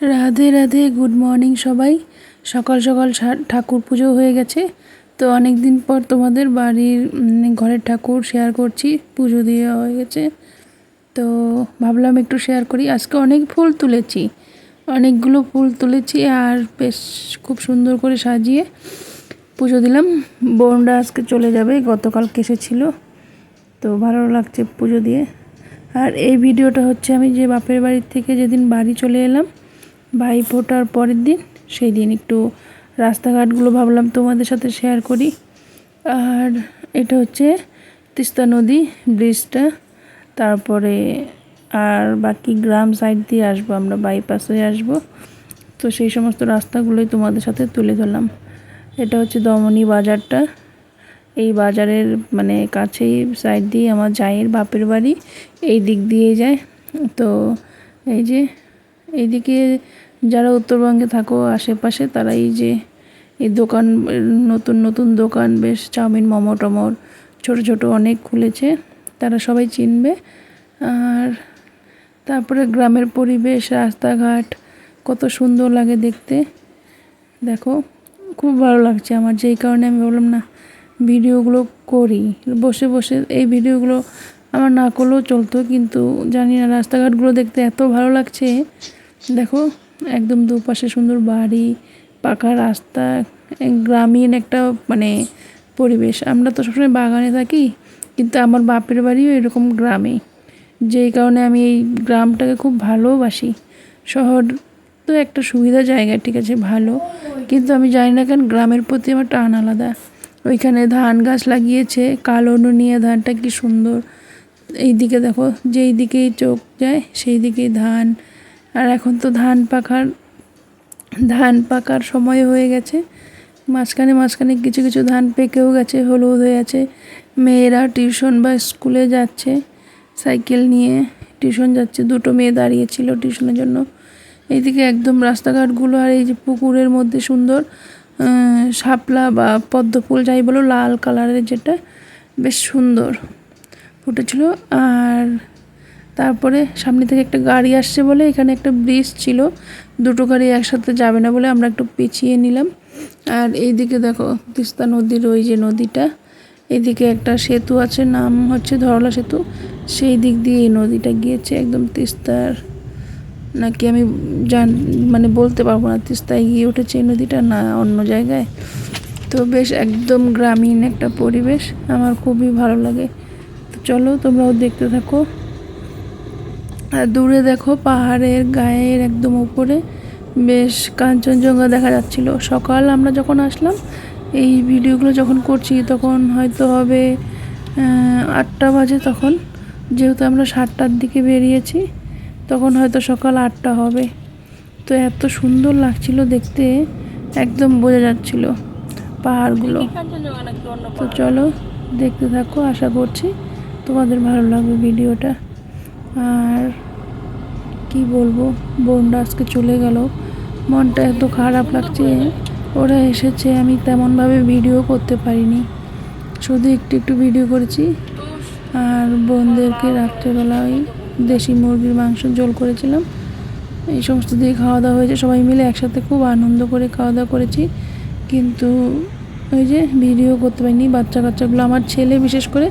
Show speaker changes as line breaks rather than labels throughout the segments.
Radhe Radhe good morning সবাই। সকাল সকাল ঠাকুর পুজো হয়ে গেছে। তো অনেক দিন পর তোমাদের বাড়ির ঘরের ঠাকুর শেয়ার করছি, পুজো দিয়ে হয়ে গেছে। তো ভাবলাম একটু শেয়ার করি। আজকে অনেক ফুল তুলেছি। অনেকগুলো ফুল তুলেছি আর বেশ খুব সুন্দর করে সাজিয়ে পুজো দিলাম। বোনরা আজকে চলে যাবে গতকালকে এসেছিল তো ভালো লাগছে পুজো দিয়ে। আর এই ভিডিওটা হচ্ছে আমি যে বাপের বাড়ির থেকে যেদিন বাড়ি চলে এলাম ভাই ফোটার পরের দিন, সেই দিন একটু রাস্তাঘাটগুলো ভাবলাম তোমাদের সাথে শেয়ার করি। আর এটা হচ্ছে তিস্তা নদী ব্রিজটা তারপরে আর বাকি গ্রাম সাইড দিয়ে আসব আমরা বাইপাস হয়ে আসব। তো সেই সমস্ত রাস্তাগুলোই তোমাদের সাথে তুলে ধরলাম। এটা হচ্ছে দমনি বাজারটা। এই বাজারের মানে কাছেই সাইড দিয়ে আমার জায়ের বাপের বাড়ি, এই দিক দিয়ে যায়। তো এই যে এইদিকে যারা উত্তরবঙ্গে থাকো, আশেপাশে তারা এই যে এই দোকান, নতুন নতুন দোকান, বেশ চাউমিন, মোমো টমোর ছোটো ছোটো অনেক খুলেছে, তারা সবাই চিনবে। আর তারপরে গ্রামের পরিবেশ, রাস্তাঘাট, কত সুন্দর লাগে দেখতে। দেখো, খুব ভালো লাগছে আমার, যেই কারণে আমি বললাম না, ভিডিওগুলো করি। বসে বসে এই ভিডিওগুলো আমার না করলেও চলতো, কিন্তু জানি না রাস্তাঘাটগুলো দেখতে এত ভালো লাগছে। দেখো একদম দুপাশে সুন্দর বাড়ি, পাকা রাস্তা গ্রামীণ একটা মানে পরিবেশ। আমরা তো সবসময় বাগানে থাকি, কিন্তু আমার বাপের বাড়িও এরকম গ্রামে। যেই কারণে আমি এই গ্রামটাকে খুব ভালোবাসি। শহর তো একটা সুবিধা জায়গা, ঠিক আছে, ভালো। কিন্তু আমি জানি না কেন গ্রামের প্রতি আমার টান আলাদা। ওইখানে ধান গাছ লাগিয়েছে, কালো নুনিয়া ধানটা কি সুন্দর। এই দিকে দেখো যেই দিকেই চোখ যায় সেই দিকেই ধান। আর এখন তো ধান পাকার ধান পাকার সময় হয়ে গেছে। মাঝখানে মাঝখানে কিছু কিছু ধান পেকেও গেছে, হলুদ হয়ে আছে। মেয়েরা টিউশন বা স্কুলে যাচ্ছে, সাইকেল নিয়ে টিউশন যাচ্ছে। দুটো মেয়ে দাঁড়িয়েছিল টিউশনের জন্য। এইদিকে একদম রাস্তাঘাটগুলো আর এই যে পুকুরের মধ্যে সুন্দর শাপলা বা পদ্ম ফুল যাই বলো, লাল কালারের যেটা, বেশ সুন্দর ফুটেছিল। আর তারপরে সামনে থেকে একটা গাড়ি আসছে বলে এখানে একটা ব্রিজ ছিল। দুটো গাড়ি একসাথে যাবে না বলে আমরা একটু পিছিয়ে নিলাম। আর এইদিকে দেখো, তিস্তা নদীর ওই যে নদীটা, এদিকে একটা সেতু আছে, নাম হচ্ছে ধরলা সেতু। সেই দিক দিয়ে এই নদীটা গিয়েছে একদম তিস্তার, নাকি আমি জান মানে বলতে পারব না, তিস্তায় গিয়ে উঠেছে এই নদীটা না অন্য জায়গায়। তো বেশ একদম গ্রামীণ একটা পরিবেশ, আমার খুবই ভালো লাগে। তো চলো তোমরাও দেখতে থাকো। আর দূরে দেখো পাহাড়ের গায়ের একদম উপরে বেশ কাঞ্চনজঙ্ঘা দেখা যাচ্ছিল। সকাল আমরা যখন আসলাম এই ভিডিওগুলো যখন করছি তখন হয়তো হবে আটটা বাজে তখন। যেহেতু আমরা সাতটার দিকে বেরিয়েছি তখন হয়তো সকাল আটটা হবে। তো এত সুন্দর লাগছিল দেখতে একদম বোঝা যাচ্ছিল পাহাড়গুলো। তো চলো দেখতে থাকো আশা করছি তোমাদের ভালো লাগবে ভিডিওটা। আর কি বলব? বোনরা আজকে চলে গেল। মনটা এত খারাপ লাগছে, ওরা এসেছে, আমি তেমনভাবে ভিডিও করতে পারিনি। শুধু একটু একটু ভিডিও করেছি। আর বোনদেরকে রাত্রেবেলা ওই দেশি মুরগির মাংস ঝোল করেছিলাম। এই সমস্ত দিয়ে খাওয়া দাওয়া হয়েছে। সবাই মিলে একসাথে খুব আনন্দ করে খাওয়া দাওয়া করেছি। কিন্তু ওই যে ভিডিও করতে পারিনি, বাচ্চা কাচ্চাগুলো। আমার ছেলে বিশেষ করে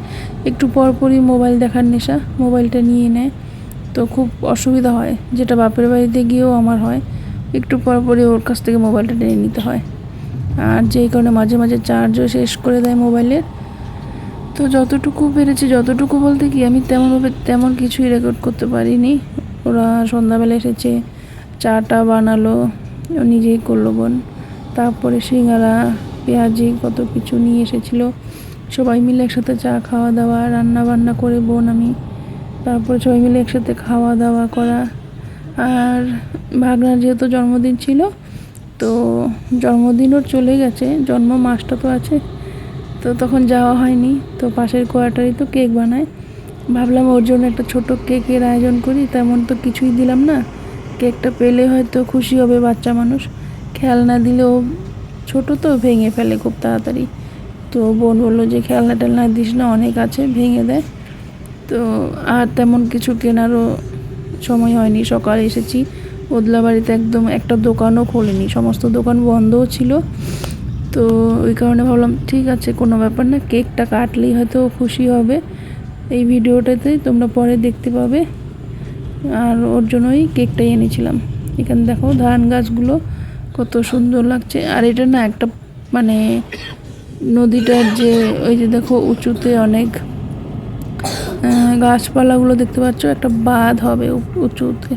একটু পরপরই মোবাইল দেখার নেশা, মোবাইলটা নিয়ে নেয়। তো খুব অসুবিধা হয়, যেটা বাপের বাড়িতে গিয়েও আমার হয়। একটু পরপরই ওর কাছ থেকে মোবাইলটা টেনে নিতে হয়। আর যেই কারণে মাঝে মাঝে চার্জও শেষ করে দেয় মোবাইলের। তো যতটুকু পেরেছি, যতটুকু বলতে কি, আমি তেমনভাবে তেমন কিছুই রেকর্ড করতে পারিনি। ওরা সন্ধ্যাবেলা এসেছে, চাটা বানালো নিজেই করল বোন। তারপরে সিঙ্গারা পেঁয়াজি, কত কিছু নিয়ে এসেছিল। সবাই মিলে একসাথে চা খাওয়া দাওয়া, রান্না বান্না করে বোন, আমি তারপর সবাই মিলে একসাথে খাওয়া দাওয়া করা। আর ভাগনার যেহেতু জন্মদিন ছিল, তো জন্মদিনও চলে গেছে, জন্ম মাসটা তো আছে, তো তখন যাওয়া হয়নি, তো পাশের কোয়ার্টারে তো কেক বানায়। ভাবলাম ওর জন্য একটা ছোট কেকের আয়োজন করি, তেমন তো কিছুই দিলাম না। কেকটা পেলে হয়তো খুশি হবে বাচ্চা মানুষ, খেলনা দিলেও ছোটো তো ভেঙে ফেলে খুব তাড়াতাড়ি। তো বোন বলল যে, খেলনা টেলনা দিস না, অনেক আছে, ভেঙে দেয় তো আর তেমন কিছু কেনারও সময় হয়নি। সকালে এসেছি, ওদলাবাড়িতে একদম একটা দোকানও খোলেনি। সমস্ত দোকান বন্ধও ছিল। তো ওই কারণে ভাবলাম, ঠিক আছে, কোনো ব্যাপার না, কেকটা কাটলেই হয়তো খুশি হবে এই ভিডিওটাতে, তোমরা পরে দেখতে পাবে। আর ওর জন্যই কেকটাই এনেছিলাম। এখানে দেখো, ধান গাছগুলো কত সুন্দর লাগছে। আর এটা না একটা মানে নদীটার যে, ওই যে দেখো উঁচুতে অনেক গাছপালাগুলো দেখতে পাচ্ছ, একটা বাঁধ হবে উঁচুতে,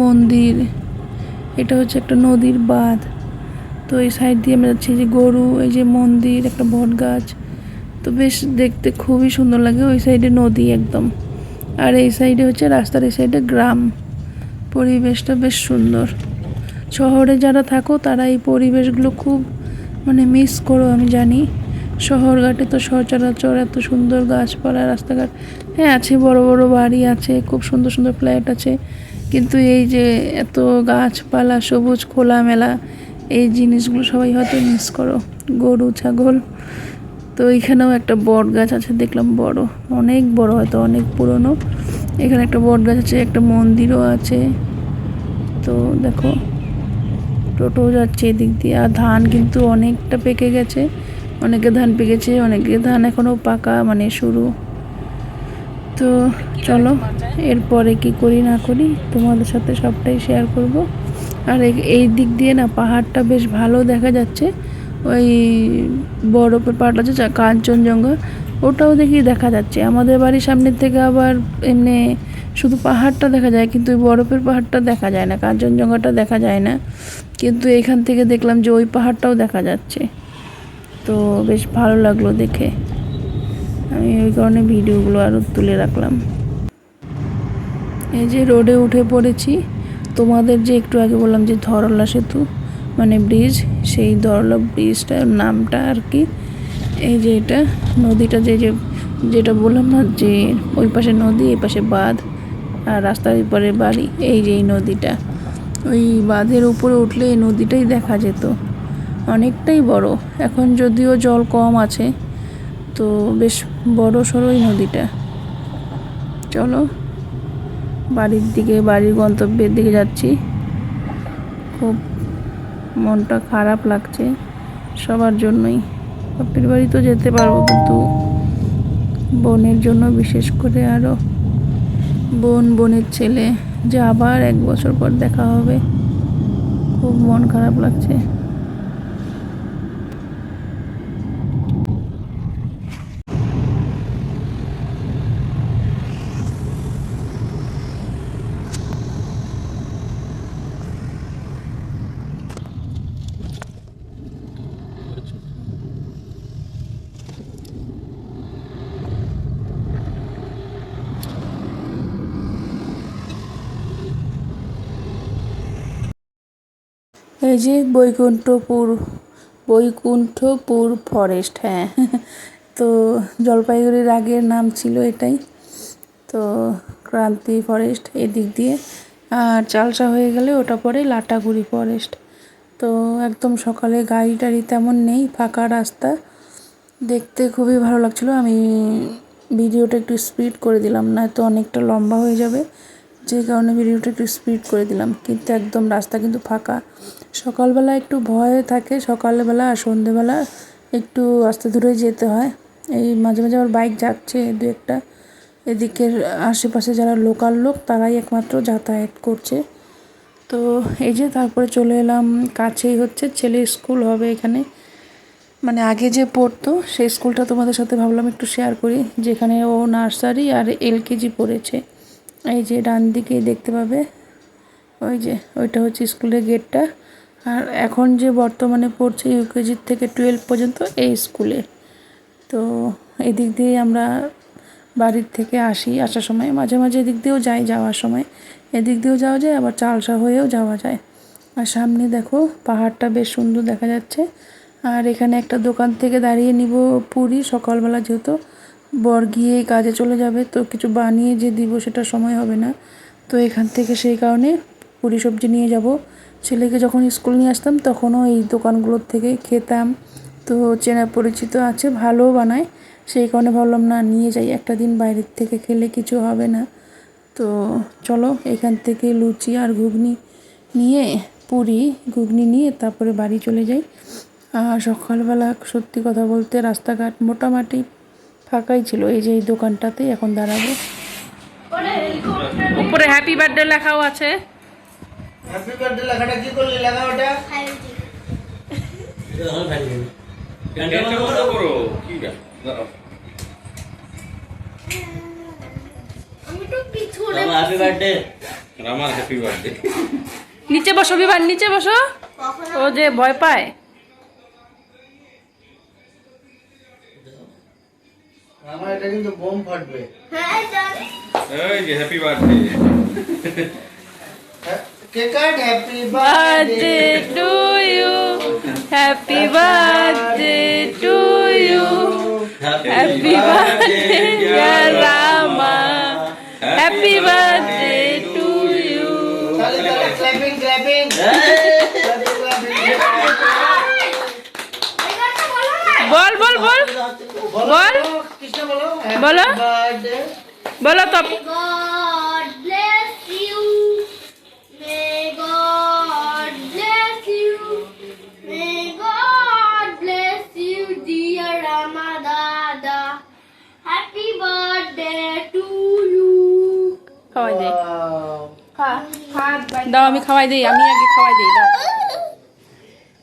মন্দির। এটা হচ্ছে একটা নদীর বাঁধ। তো এই সাইড দিয়ে আমরা যাচ্ছি যে গরু, এই যে মন্দির, একটা বট গাছ। তো বেশ দেখতে খুবই সুন্দর লাগে, ওই সাইডে নদী একদম। আর এই সাইডে হচ্ছে, রাস্তার এই সাইডে গ্রাম। পরিবেশটা বেশ সুন্দর। শহরে যারা থাকো, তারা এই পরিবেশগুলো খুব মানে মিস করো, আমি জানি। শহর ঘাটে তো সচরাচর এত সুন্দর গাছপালা, রাস্তাঘাট হ্যাঁ আছে, বড় বড় বাড়ি আছে, খুব সুন্দর সুন্দর ফ্ল্যাট আছে। কিন্তু এই যে এত গাছপালা, সবুজ খোলামেলা, এই জিনিসগুলো সবাই হয়তো মিস করো। গরু, ছাগল, তো এখানেও একটা বট গাছ আছে, দেখলাম বড়, অনেক বড় হয়তো, অনেক পুরনো। এখানে একটা বট গাছ আছে, একটা মন্দিরও আছে। তো দেখো টোটো যাচ্ছে এদিক দিয়ে, আর ধান কিন্তু অনেকটা পেকে গেছে। অনেকে ধান পেকেছে, অনেকে ধান এখনও পাকা মানে শুরু। তো চলো, এরপরে কি করি না করি, তোমাদের সাথে সবটাই শেয়ার করব। আর এই- দিক দিয়ে না পাহাড়টা বেশ ভালো দেখা যাচ্ছে। ওই বরফের পাহাড় আছে কাঞ্চনজঙ্ঘা, ওটাও দেখি দেখা যাচ্ছে। আমাদের বাড়ির সামনের থেকে আবার এমনি শুধু পাহাড়টা দেখা যায়, কিন্তু ওই বরফের পাহাড়টা দেখা যায় না, কাঞ্চনজঙ্ঘাটা দেখা যায় না। কিন্তু এখান থেকে দেখলাম যে ওই পাহাড়টাও দেখা যাচ্ছে। তো বেশ ভালো লাগল দেখে। আমি ওই কারণে ভিডিওগুলো আরও তুলে রাখলাম। এই যে রোডে উঠে পড়েছি, তোমাদের যে একটু আগে বললাম যে ধরলা সেতু মানে ব্রিজ, সেই ধরলা ব্রিজটার নামটা আর কি, এই যে এটা, নদীটা যে যেটা বললাম না যে ওই পাশে নদী, এই পাশে বাঁধ আর রাস্তার এপারে বাড়ি, এই যে এই নদীটা। ওই বাঁধের উপরে উঠলে এই নদীটাই দেখা যেত। অনেকটাই বড়। এখন যদিও জল কম আছে, তো বেশ বড় সড়োই নদীটা। চলো, বাড়ির দিকে, বাড়ির গন্তব্যের দিকে যাচ্ছি। খুব মনটা খারাপ লাগছে সবার জন্যই। বাপের বাড়ি তো যেতে পারব, কিন্তু বোনের জন্য বিশেষ করে আরও বোন বোনের ছেলে যে আবার এক বছর পর দেখা হবে। খুব মন খারাপ লাগছে। এই যে বৈকুণ্ঠপুর বৈকুণ্ঠপুর ফরেস্ট হ্যাঁ। তো জলপাইগুড়ির আগের নাম ছিল এটাই। তো ক্রান্তি ফরেস্ট এদিক দিয়ে। আর চালসা হয়ে গেলে ওটা পরে লাটাগুড়ি ফরেস্ট তো একদম সকালে গাড়ি টাড়ি তেমন নেই, ফাঁকা রাস্তা। দেখতে খুবই ভালো লাগছিল। আমি ভিডিওটা একটু স্পিড করে দিলাম না তো অনেকটা লম্বা হয়ে যাবে। যে কারণে ভিডিওটা একটু স্পিড করে দিলাম। কিন্তু একদম রাস্তা কিন্তু ফাঁকা। সকালবেলা একটু ভয় থাকে, সকালবেলা আর সন্ধেবেলা একটু আস্তে দূরে যেতে হয়। এই মাঝে মাঝে আবার বাইক যাচ্ছে দু একটা। এদিকের আশেপাশে যারা লোকাল লোক, তারাই একমাত্র যাতায়াত করছে। তো এই যে তারপরে চলে এলাম, কাছেই হচ্ছে ছেলে স্কুল হবে এখানে। মানে আগে যে পড়তো, সেই স্কুলটা তোমাদের সাথে ভাবলাম একটু শেয়ার করি, যেখানে ও নার্সারি আর এলকেজি পড়েছে। এই যে ডান দিকেই দেখতে পাবে। ওই যে, ওইটা হচ্ছে স্কুলের গেটটা। আর এখন যে বর্তমানে পড়ছে ইউকেজির থেকে টুয়েলভ পর্যন্ত এই স্কুলে। তো এদিক দিয়ে আমরা বাড়ির থেকে আসি আসার সময়। মাঝে মাঝে এদিক দিয়েও যাই যাওয়ার সময়। এদিক দিয়েও যাওয়া যায়, আবার চালসা হয়েও যাওয়া যায়। আর সামনে দেখো, পাহাড়টা বেশ সুন্দর দেখা যাচ্ছে। আর এখানে একটা দোকান থেকে দাঁড়িয়ে নিব পুরি, সকালবেলা যেহেতু। বর গিয়ে কাজে চলে যাবে, তো কিছু বানিয়ে যে দিব সেটা সময় হবে না। তো এখান থেকে সেই কারণে পুরি সবজি নিয়ে যাব। ছেলেকে যখন স্কুল নিয়ে আসতাম তখনও এই দোকানগুলোর থেকে খেতাম। তো চেনা পরিচিত আছে, ভালোও বানায়। সেই কারণে ভাবলাম, না, নিয়ে যাই। একটা দিন বাইরের থেকে খেলে কিছু হবে না। তো চলো, এখান থেকে লুচি আর ঘুগনি নিয়ে, পুরি, ঘুগনি নিয়ে তারপরে বাড়ি চলে যাই। আর সকালবেলা সত্যি কথা বলতে রাস্তাঘাট মোটামুটি ফাঁকাই ছিল এই যে এই দোকানটাতেই এখন দাঁড়াবো। উপরে হ্যাপি বার্থডে লেখাও আছে।
হ্যাপি বার্থডে লেখাটা কি করলি? লেখা ওটা।
এটা বন্ধ করো। কি গা দাঁড়াও।
আমি তো পিছনে
হ্যাপি বার্থডে
আর আমার হ্যাপি বার্থডে
নিচে বসো বিমান নিচে বসো। ও যে ভয় পায়।
আমার এটা কিন্তু বোম ফাটবে
হ্যাঁ জানি
এই যে happy birthday
cake cut happy
birthday to you happy birthday to you happy birthday dear Rama happy birthday to you
তাহলে তাহলে ক্ল্যাপিং ক্ল্যাপিং
এই গানটা বলো না
বল বল বল বল।
বলো
তো
God bless you. May God bless you. May God bless you, dear Ramadada. Happy birthday to you.
খাওয়াই দে দাও আমি খাওয়াই দিই আমি আগে খাওয়াই দিই দাও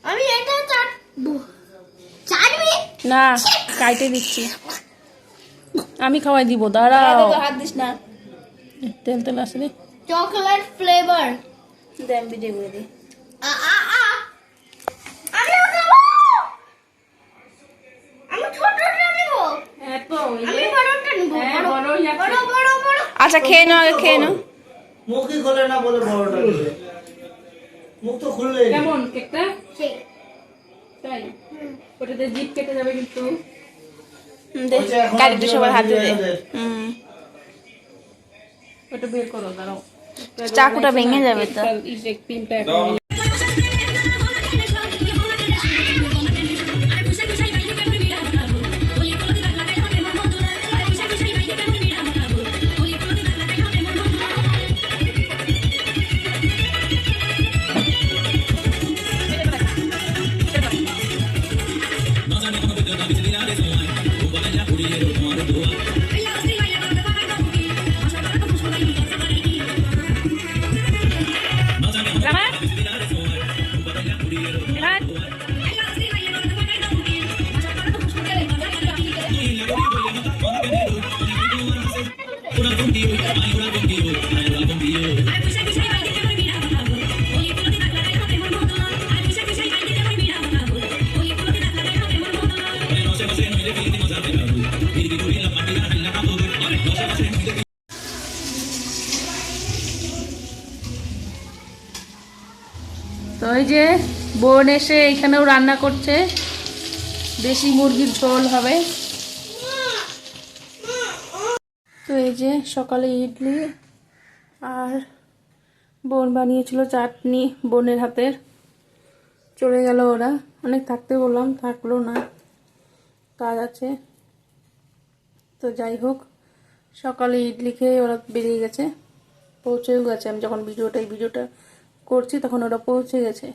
আমি এটা চাটবো চাটবি
না কাইটে দিচ্ছি আমি খাওয়াই দিব দাঁড়াও।
হাত দিস না।
তেল তেল আসলে
চকলেট ফ্লেভার।
দেন ভিডিও করে
বড়টা
হ্যাঁ,
বড়
বড়ই
বড়। বড় বড়
আচ্ছা খেয়ে নাও আগে খেয়ে নাও।
মুখই খোলে না বলে বড়টা দিবে মুখ তো খুললেই।
কেমন? কেকটা?
ঠিক।
তাই? ওটাতে জিপ কেটে যাবে কিন্তু।
বলছে
সবার হাতে দে হুম।
ওটা বের করো দাঁড়াও।
চাকুটা ভেঙে যাবে তো।
ওই যে বোন এসে এখানেও রান্না করছে। দেশি মুরগির ঝোল হবে। তো এই যে সকালে ইডলি আর বোন বানিয়েছিল চাটনি বোনের হাতের। চলে গেল ওরা। অনেক থাকতে বললাম, থাকল না। কাজ আছে। তো যাই হোক, সকালে ইডলি খেয়ে ওরা বেরিয়ে গেছে। পৌঁছেও গেছে। আমি যখন ভিডিওটা, এই ভিডিওটা করছি, তখন ওরা পৌঁছে গেছে।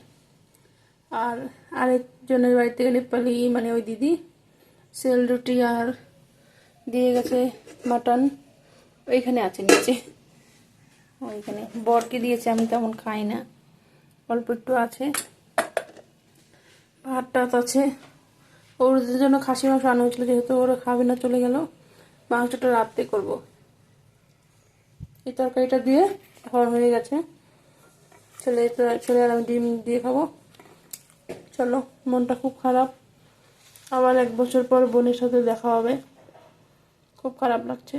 আর আরেকজনের বাড়িতে গেলে পালি মানে ওই দিদি, সেল রুটি আর দিয়ে গেছে মাটন। ওইখানে আছে নিচে। ওইখানে বরকে দিয়েছে, আমি তেমন খাই না। অল্প একটু আছে। ভাত টাত আছে ওদের জন্য খাসি মাংস আনা হয়েছিল, যেহেতু ওরা খাবে না, চলে গেল। মাংসটা রাত্রে করব। এই তরকারিটা দিয়ে হওয়ার হয়ে গেছে। ছেলে চলে এলাম, ডিম দিয়ে খাব। চলো, মনটা খুব খারাপ। আবার এক বছর পর বোনের সাথে দেখা হবে। খুব খারাপ লাগছে।